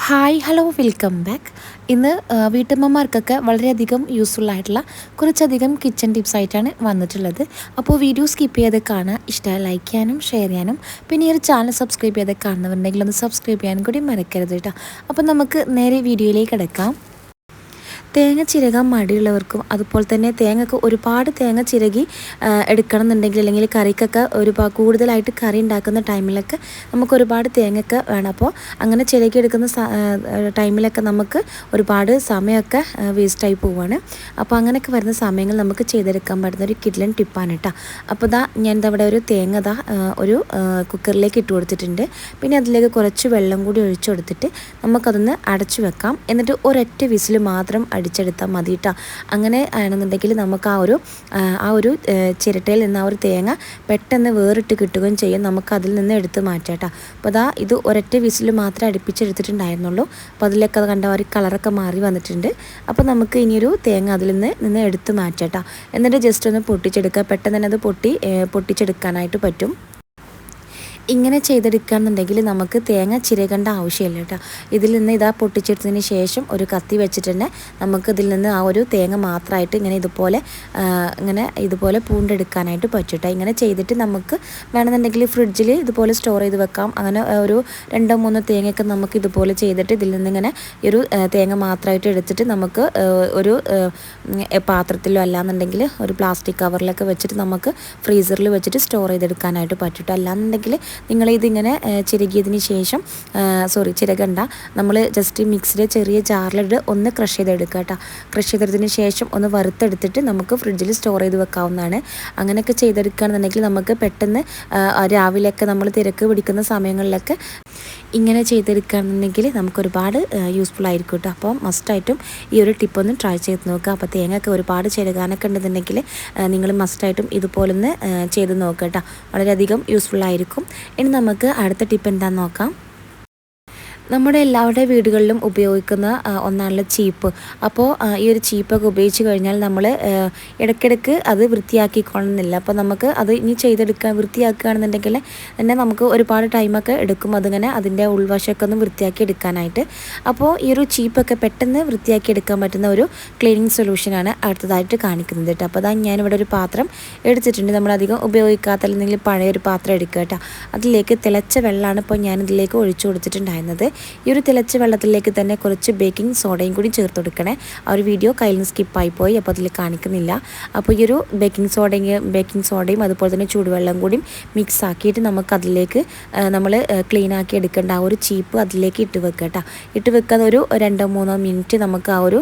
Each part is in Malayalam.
ഹായ് ഹലോ വെൽക്കം ബാക്ക് ഇന്ന് വീട്ടമ്മമാർക്കൊക്കെ വളരെയധികം യൂസ്ഫുൾ ആയിട്ടുള്ള കുറച്ചധികം കിച്ചൺ ടിപ്സ് ആയിട്ടാണ് വന്നിട്ടുള്ളത്. അപ്പോൾ വീഡിയോ സ്കിപ്പ് ചെയ്ത് കാണുക ഇഷ്ടമായി ലൈക്ക് ചെയ്യാനും ഷെയർ ചെയ്യാനും. പിന്നെ ഈ ഒരു ചാനൽ സബ്സ്ക്രൈബ് ചെയ്ത് കാണുന്നവരുണ്ടെങ്കിൽ ഒന്ന് സബ്സ്ക്രൈബ് ചെയ്യാനും കൂടി മറക്കരുത് കേട്ടോ. അപ്പോൾ നമുക്ക് നേരെ വീഡിയോയിലേക്ക് കിടക്കാം. തേങ്ങ ചിരകാൻ മടിയുള്ളവർക്കും അതുപോലെ തന്നെ തേങ്ങക്ക് ഒരുപാട് തേങ്ങ ചിരകി എടുക്കണം എന്നുണ്ടെങ്കിൽ അല്ലെങ്കിൽ കറിക്കൊക്കെ ഒരുപാട് കൂടുതലായിട്ട് കറി ഉണ്ടാക്കുന്ന ടൈമിലൊക്കെ നമുക്ക് ഒരുപാട് തേങ്ങയൊക്കെ വേണം. അപ്പോൾ അങ്ങനെ ചിരകി എടുക്കുന്ന ടൈമിലൊക്കെ നമുക്ക് ഒരുപാട് സമയമൊക്കെ വേസ്റ്റായി പോവുകയാണ് അപ്പോൾ അങ്ങനെയൊക്കെ വരുന്ന സമയങ്ങൾ നമുക്ക് ചെയ്തെടുക്കാൻ പറ്റുന്ന ഒരു കിഡ്ലൻ ടിപ്പാണ് കേട്ടോ അപ്പോൾ ഇതാ ഞാൻ ഇതവിടെ ഒരു തേങ്ങ ഇതാ ഒരു കുക്കറിലേക്ക് ഇട്ട് കൊടുത്തിട്ടുണ്ട്. പിന്നെ അതിലേക്ക് കുറച്ച് വെള്ളം കൂടി ഒഴിച്ചു കൊടുത്തിട്ട് നമുക്കതൊന്ന് അടച്ചു വെക്കാം. എന്നിട്ട് ഒരൊറ്റ വിസിൽ മാത്രം അടിച്ചെടുത്താൽ മതി കേട്ടോ അങ്ങനെ ആണെന്നുണ്ടെങ്കിൽ നമുക്ക് ആ ഒരു ആ, ഒരു ചിരട്ടയിൽ നിന്ന് ആ ഒരു തേങ്ങ പെട്ടെന്ന് വേറിട്ട് കിട്ടുകയും ചെയ്യും. നമുക്ക് അതിൽ നിന്ന് എടുത്ത് മാറ്റാം കേട്ടോ അപ്പോൾ അതാ ഇത് ഒരൊറ്റ വിസിൽ മാത്രമേ അടുപ്പിച്ചെടുത്തിട്ടുണ്ടായിരുന്നുള്ളൂ. അപ്പോൾ അതിലേക്ക് അത് കണ്ട ഒരു കളറൊക്കെ മാറി വന്നിട്ടുണ്ട്. അപ്പോൾ നമുക്ക് ഇനിയൊരു തേങ്ങ അതിൽ നിന്ന് നിന്ന് എടുത്ത് മാറ്റാം കേട്ടോ എന്നിട്ട് ജസ്റ്റ് ഒന്ന് പൊട്ടിച്ചെടുക്കുക. പെട്ടെന്ന് തന്നെ അത് പൊട്ടി പൊട്ടിച്ചെടുക്കാനായിട്ട് പറ്റും. ഇങ്ങനെ ചെയ്തെടുക്കുകയാണെന്നുണ്ടെങ്കിൽ നമുക്ക് തേങ്ങ ചിരകേണ്ട ആവശ്യമില്ല കേട്ടോ. ഇതിൽ നിന്ന് ഇതാ പൊട്ടിച്ചെടുത്തതിന് ശേഷം ഒരു കത്തി വെച്ചിട്ട് തന്നെ നമുക്ക് ഇതിൽ നിന്ന് ആ ഒരു തേങ്ങ മാത്രമായിട്ട് ഇങ്ങനെ ഇതുപോലെ ഇങ്ങനെ ഇതുപോലെ പൂണ്ടെടുക്കാനായിട്ട് പറ്റും കേട്ടോ. ഇങ്ങനെ ചെയ്തിട്ട് നമുക്ക് വേണമെന്നുണ്ടെങ്കിൽ ഫ്രിഡ്ജിൽ ഇതുപോലെ സ്റ്റോർ ചെയ്ത് വെക്കാം. അങ്ങനെ ഒരു രണ്ടോ മൂന്നോ തേങ്ങയൊക്കെ നമുക്ക് ഇതുപോലെ ചെയ്തിട്ട് ഇതിൽ നിന്ന് ഇങ്ങനെ ഒരു തേങ്ങ മാത്രമായിട്ട് എടുത്തിട്ട് നമുക്ക് ഒരു പാത്രത്തിലോ അല്ലാന്നുണ്ടെങ്കിൽ ഒരു പ്ലാസ്റ്റിക് കവറിലൊക്കെ വെച്ചിട്ട് നമുക്ക് ഫ്രീസറിൽ വെച്ചിട്ട് സ്റ്റോർ ചെയ്തെടുക്കാനായിട്ട് പറ്റും അല്ലാന്നുണ്ടെങ്കിൽ ആ, ചിരകിയതിന് ശേഷം സോറി ചിരകണ്ട. നമ്മൾ ജസ്റ്റ് മിക്സിയുടെ ചെറിയ ജാറിലിട്ട് ഒന്ന് ക്രഷ് ചെയ്തെടുക്കുക കേട്ടോ. ക്രഷ് ചെയ്തതിന് ശേഷം ഒന്ന് വറുത്തെടുത്തിട്ട് നമുക്ക് ഫ്രിഡ്ജിൽ സ്റ്റോർ ചെയ്ത് വെക്കാവുന്നതാണ്. അങ്ങനെയൊക്കെ ചെയ്തെടുക്കുകയാണെന്നുണ്ടെങ്കിൽ നമുക്ക് പെട്ടെന്ന് രാവിലെയൊക്കെ നമ്മൾ തിരക്ക് പിടിക്കുന്ന സമയങ്ങളിലൊക്കെ ഇങ്ങനെ ചെയ്തെടുക്കുകയാണെന്നുണ്ടെങ്കിൽ നമുക്ക് ഒരുപാട് യൂസ്ഫുൾ ആയിരിക്കും കേട്ടോ. അപ്പോൾ മസ്റ്റായിട്ടും ഈ ഒരു ടിപ്പ് ഒന്ന് ട്രൈ ചെയ്ത് നോക്കുക. അപ്പോൾ തേങ്ങയൊക്കെ ഒരുപാട് ചെരുകാനൊക്കെ ഉണ്ടെന്നുണ്ടെങ്കിൽ നിങ്ങൾ മസ്റ്റായിട്ടും ഇതുപോലൊന്ന് ചെയ്ത് നോക്കുക കേട്ടോ. വളരെയധികം യൂസ്ഫുൾ ആയിരിക്കും. ഇനി നമുക്ക് അടുത്ത ടിപ്പ് എന്താണെന്ന് നോക്കാം. നമ്മുടെ എല്ലാവരുടെ വീടുകളിലും ഉപയോഗിക്കുന്ന ഒന്നാണല്ലോ ചീപ്പ്. അപ്പോൾ ഈ ഒരു ചീപ്പൊക്കെ ഉപയോഗിച്ച് കഴിഞ്ഞാൽ നമ്മൾ ഇടയ്ക്കിടയ്ക്ക് അത് വൃത്തിയാക്കിക്കൊള്ളുന്നില്ല അപ്പോൾ നമുക്ക് അത് ഇനി ചെയ്തെടുക്കാൻ വൃത്തിയാക്കുകയാണെന്നുണ്ടെങ്കിൽ തന്നെ നമുക്ക് ഒരുപാട് ടൈമൊക്കെ എടുക്കും. അതിങ്ങനെ അതിന്റെ ഉൾവശമൊക്കെ ഒന്ന് വൃത്തിയാക്കി എടുക്കാനായിട്ട്. അപ്പോൾ ഈ ഒരു ചീപ്പൊക്കെ പെട്ടെന്ന് വൃത്തിയാക്കി എടുക്കാൻ പറ്റുന്ന ഒരു ക്ലീനിങ് സൊല്യൂഷനാണ് അടുത്തതായിട്ട് കാണിക്കുന്നത് കേട്ടോ. അപ്പോൾ അതാ ഞാനിവിടെ ഒരു പാത്രം എടുത്തിട്ടുണ്ട്. നമ്മളധികം ഉപയോഗിക്കാത്ത അല്ലെങ്കിൽ പഴയ ഒരു പാത്രം എടുക്കുക കേട്ടോ. അതിലേക്ക് തിളച്ച വെള്ളമാണ് ഇപ്പോൾ ഞാനിതിലേക്ക് ഒഴിച്ചു കൊടുത്തിട്ടുണ്ടായിരുന്നത്. ഈ ഒരു തിളച്ച വെള്ളത്തിലേക്ക് തന്നെ കുറച്ച് ബേക്കിംഗ് സോഡയും കൂടി ചേർത്ത് കൊടുക്കണേ. ആ ഒരു വീഡിയോ കയ്യിൽ നിന്ന് സ്കിപ്പായി പോയി അപ്പോൾ അതിൽ കാണിക്കുന്നില്ല. അപ്പോൾ ഈ ഒരു ബേക്കിംഗ് സോഡയും ബേക്കിംഗ് സോഡയും അതുപോലെ തന്നെ ചൂടുവെള്ളം കൂടി മിക്സ് ആക്കിയിട്ട് നമുക്ക് അതിലേക്ക് നമ്മൾ ക്ലീൻ ആക്കി എടുക്കേണ്ട ആ ഒരു ചീപ്പ് അതിലേക്ക് ഇട്ട് വെക്കുക കേട്ടോ ഇട്ട് വെക്കാതെ ഒരു രണ്ടോ മൂന്നോ മിനിറ്റ് നമുക്ക് ആ ഒരു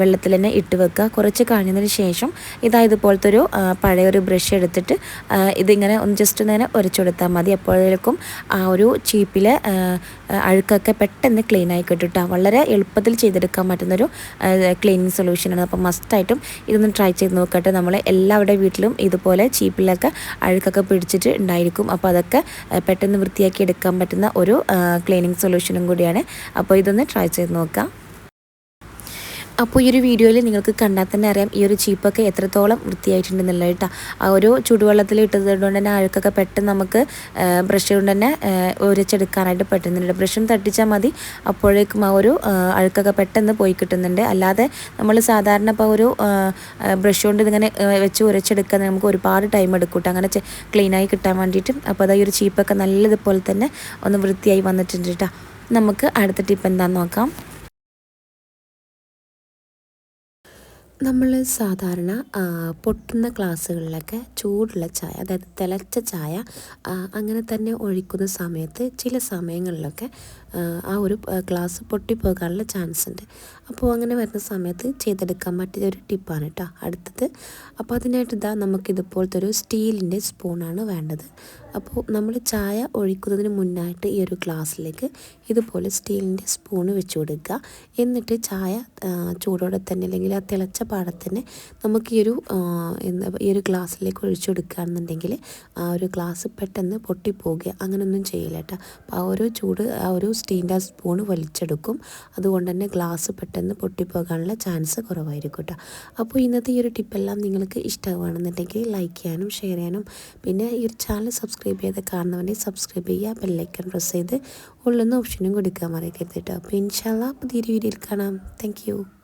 വെള്ളത്തിൽ തന്നെ ഇട്ട് വെക്കുക. കുറച്ച് കഴിഞ്ഞതിന് ശേഷം ഇതാ ഇതുപോലത്തെ ഒരു പഴയ ഒരു ബ്രഷ് എടുത്തിട്ട് ഇതിങ്ങനെ ഒന്ന് ജസ്റ്റ് ഒന്ന് ഇങ്ങനെ ഉരച്ചെടുത്താൽ മതി. അപ്പോഴേക്കും ആ ഒരു ചീപ്പിലെ ആ, അഴുക്കൊക്കെ പെട്ടെന്ന് ക്ലീൻ ആയി കേട്ടോ വളരെ എളുപ്പത്തിൽ ചെയ്തെടുക്കാൻ പറ്റുന്നൊരു ക്ലീനിങ് സൊല്യൂഷനാണ് അപ്പോൾ മസ്റ്റായിട്ടും ഇതൊന്ന് ട്രൈ ചെയ്ത് നോക്കട്ടെ. നമ്മൾ എല്ലാവരുടെ വീട്ടിലും ഇതുപോലെ ചീപ്പിലൊക്കെ അഴുക്കൊക്കെ പിടിച്ചിട്ട് ഉണ്ടായിരിക്കും. അപ്പോൾ അതൊക്കെ പെട്ടെന്ന് വൃത്തിയാക്കി എടുക്കാൻ പറ്റുന്ന ഒരു ക്ലീനിങ് സൊല്യൂഷനും കൂടിയാണ്. അപ്പോൾ ഇതൊന്ന് ട്രൈ ചെയ്ത് നോക്കാം. അപ്പോൾ ഈ ഒരു വീഡിയോയിൽ നിങ്ങൾക്ക് കണ്ടാൽ തന്നെ അറിയാം ഈ ഒരു ചീപ്പൊക്കെ എത്രത്തോളം വൃത്തിയായിട്ടുണ്ടെന്നുള്ള കേട്ടോ. ആ ഒരു ചൂടുവെള്ളത്തിൽ ഇട്ടത് കൊണ്ട് തന്നെ അഴുക്കൊക്കെ പെട്ടെന്ന് നമുക്ക് ബ്രഷ് കൊണ്ട് തന്നെ ഉരച്ചെടുക്കാനായിട്ട് പറ്റുന്നുണ്ട്. ബ്രഷും തട്ടിച്ചാൽ മതി. അപ്പോഴേക്കും ആ ഒരു അഴുക്കൊക്കെ പെട്ടെന്ന് പോയി കിട്ടുന്നുണ്ട്. അല്ലാതെ നമ്മൾ സാധാരണ ഇപ്പോൾ ഒരു ബ്രഷ് കൊണ്ട് ഇതിങ്ങനെ വെച്ച് ഉരച്ചെടുക്കാൻ നമുക്ക് ഒരുപാട് ടൈം എടുക്കും കേട്ടോ. അങ്ങനെ ക്ലീനായി കിട്ടാൻ വേണ്ടിയിട്ട്. അപ്പോൾ അതാ ഈ ഒരു ചീപ്പൊക്കെ നല്ലതുപോലെ തന്നെ ഒന്ന് വൃത്തിയായി വന്നിട്ടുണ്ട് കേട്ടോ. നമുക്ക് അടുത്ത ടിപ്പ് എന്താണെന്ന് നോക്കാം. നമ്മൾ സാധാരണ പൊട്ടുന്ന ഗ്ലാസ്സുകളിലൊക്കെ ചൂടുള്ള ചായ അതായത് തിളച്ച ചായ അങ്ങനെ തന്നെ ഒഴിക്കുന്ന സമയത്ത് ചില സമയങ്ങളിലൊക്കെ ആ, ഒരു ഗ്ലാസ് പൊട്ടിപ്പോകാനുള്ള ചാൻസ് ഉണ്ട് അപ്പോൾ അങ്ങനെ വരുന്ന സമയത്ത് ചെയ്തെടുക്കാൻ പറ്റിയ ഒരു ടിപ്പാണ് കേട്ടോ. അടുത്തത് അപ്പോൾ അതിനായിട്ട് ഇതാ നമുക്കിതുപോലത്തെ ഒരു സ്റ്റീലിന്റെ സ്പൂണാണ് വേണ്ടത്. അപ്പോൾ നമ്മൾ ചായ ഒഴിക്കുന്നതിന് മുന്നായിട്ട് ഈ ഒരു ഗ്ലാസ്സിലേക്ക് ഇതുപോലെ സ്റ്റീലിന്റെ സ്പൂണ് വെച്ച് കൊടുക്കുക. എന്നിട്ട് ചായ ചൂടോടെ തന്നെ അല്ലെങ്കിൽ ആ തിളച്ച പാടത്തന്നെ നമുക്ക് ഈ ഒരു ഈ ഒരു ഗ്ലാസ്സിലേക്ക് ഒഴിച്ചു കൊടുക്കുകയാണെന്നുണ്ടെങ്കിൽ ആ ഒരു ഗ്ലാസ് പെട്ടെന്ന് പൊട്ടിപ്പോകുക. അങ്ങനെയൊന്നും ചെയ്യില്ല കേട്ടോ. അപ്പോൾ ആ ഒരു ചൂട് ആ ഒരു സ്റ്റീലിന്റെ സ്പൂൺ വലിച്ചെടുക്കും. അതുകൊണ്ട് തന്നെ ഗ്ലാസ് പെട്ടെന്ന് പൊട്ടിപ്പോകാനുള്ള ചാൻസ് കുറവായിരിക്കും കേട്ടോ. അപ്പോൾ ഇന്നത്തെ ഈ ഒരു ടിപ്പെല്ലാം നിങ്ങൾക്ക് ഇഷ്ടമാണെന്നുണ്ടെങ്കിൽ ലൈക്ക് ചെയ്യാനും ഷെയർ ചെയ്യാനും പിന്നെ ഈ ഒരു ചാനൽ സബ്സ്ക്രൈബ് ചെയ്ത് കാണുന്നവരെ സബ്സ്ക്രൈബ് ചെയ്യുക ബെല്ലൈക്കൺ പ്രസ് ചെയ്ത് ഉള്ളുന്ന ഓപ്ഷനും കൊടുക്കാൻ മറക്കരുത് കേട്ടോ. അപ്പോൾ ഇൻഷാല്ല പുതിയൊരു വീഡിയോയിൽ കാണാം. താങ്ക്